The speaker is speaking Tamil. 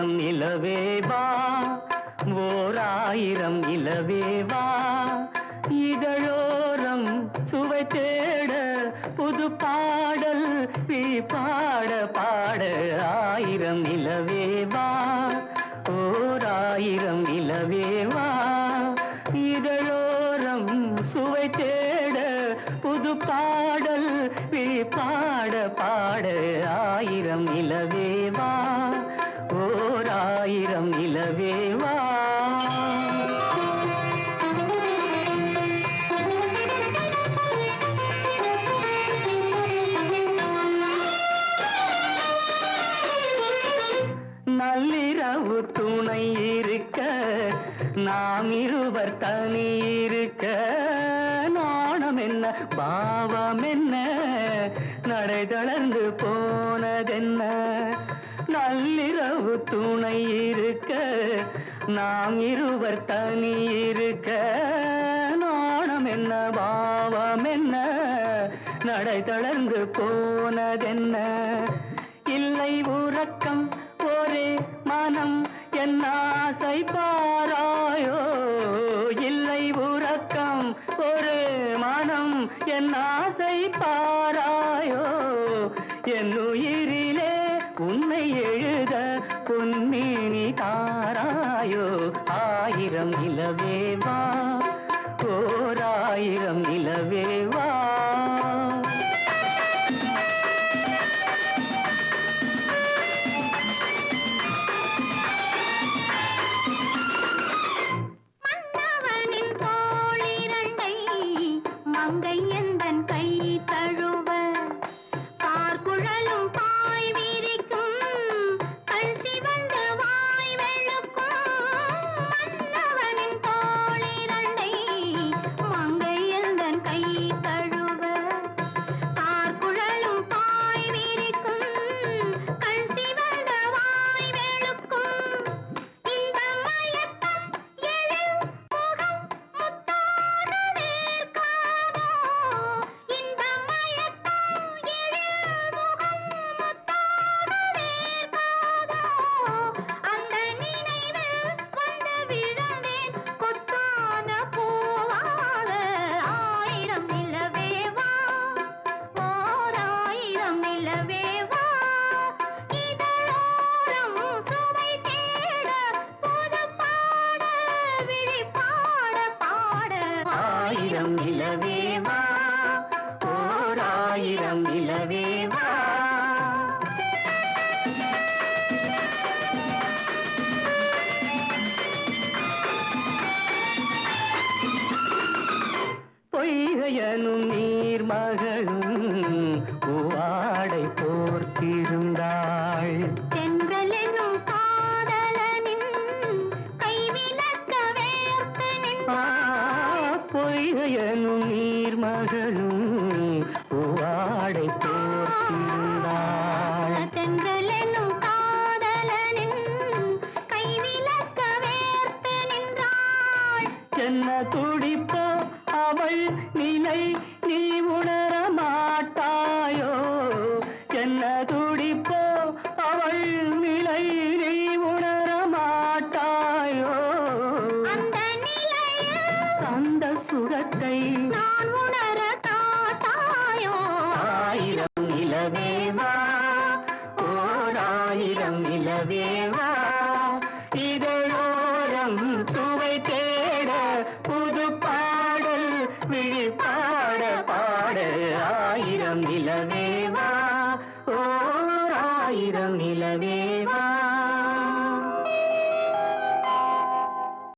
ஆயிரம் நிலவேவா ஓர் ஆயிரம் நிலவேவா இதழோரம் சுவை தேட புது பாடல் நீ பாட பாட ஆயிரம் நிலவேவா ஓர் ஆயிரம் நிலவேவா இதழோரம் சுவை தேட புது பாடல் நீ பாட பாட ஆயிரம் நிலவேவா ஆயிரம் நிலவேவா? நள்ளிரவு துணை இருக்க நாம் இருவர் தனி இருக்க. நாணம் என்ன பாவம் என்ன நடை தளர்ந்து போனதென்ன? நள்ளிரவு துணை இருக்க நாம் இருவர் தனி இருக்க. நாணம் என்ன பாவம் என்ன நடை தளர்ந்து போனதென்ன? இல்லை உறக்கம் ஒரே மனம் என் ஆசை பாராயோ? இல்லை உறக்கம் ஒரு மனம் என் ஆசை பாராயோ? என் உயிரிலே உன்னை எழுத பொன்மேனி தாராயோ? ஆயிரம் நிலவேவா ஓராயிரம் ஆயிரம் மங்கை எந்தன் கை தழுவ ஆயிரம் நிலவேவா பொய்கையனும் நீர் மகளும் பூவாடை போர்த்திருந்தாள். தென்றல் என்னும் காதலனின் வேர்த்து பொய்கையனும் நீர் மகளும் பூவாடை போர்த்திருந்தாள் தென்றல் என்னும் காதலனின் கைவிலக்க வேர்த்து நின்றாள். என்ன துடிப்போ அவள் நிலை நீ உணர இதழோரம் சுவை தேட புது பாடல் விழி பாட பாட ஆயிரம் நிலவேவா? ஓர் ஆயிரம் நிலவேவா?